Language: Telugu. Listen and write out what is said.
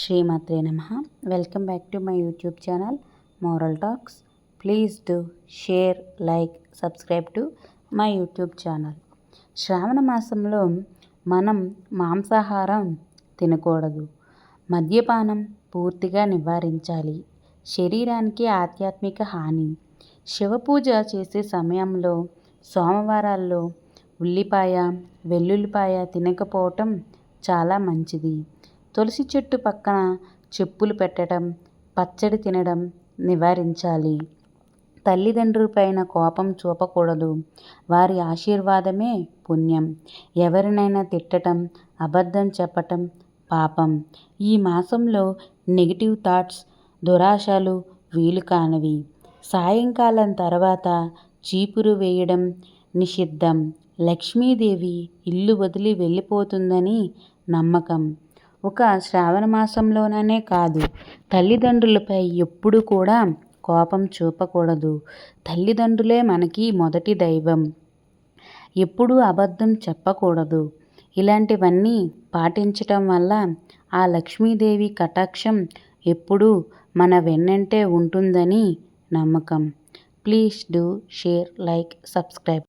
శ్రీమాత్రే నమ. Welcome back to my YouTube channel moral talks please do share like subscribe to my YouTube channel Shravana మాసంలో మనం మాంసాహారం తినకూడదు. మద్యపానం పూర్తిగా నివారించాలి. శరీరానికి ఆధ్యాత్మిక హాని. శివపూజ చేసే సమయంలో సోమవారాల్లో ఉల్లిపాయ వెల్లుల్లిపాయ తినకపోవటం చాలా మంచిది. తులసి చెట్టు పక్కన చెప్పులు పెట్టడం పచ్చడి తినడం నివారించాలి. తల్లిదండ్రులపైన కోపం చూపకూడదు. వారి ఆశీర్వాదమే పుణ్యం. ఎవరినైనా తిట్టడం అబద్ధం చెప్పటం పాపం. ఈ మాసంలో నెగిటివ్ థాట్స్ దురాశలు వీలు కానివి. సాయంకాలం తర్వాత చీపురు వేయడం నిషిద్ధం. లక్ష్మీదేవి ఇల్లు వదిలి వెళ్ళిపోతుందని నమ్మకం. ఒక శ్రావణ మాసంలోననే కాదు. తల్లిదండ్రులపై ఎప్పుడు కూడా కోపం చూపకూడదు. తల్లిదండ్రులే మనకి మొదటి దైవం. ఎప్పుడూ అబద్ధం చెప్పకూడదు. ఇలాంటివన్నీ పాటించటం వల్ల ఆ లక్ష్మీదేవి కటాక్షం ఎప్పుడూ మన వెన్నంటే ఉంటుందని నమ్మకం. Please do share like subscribe.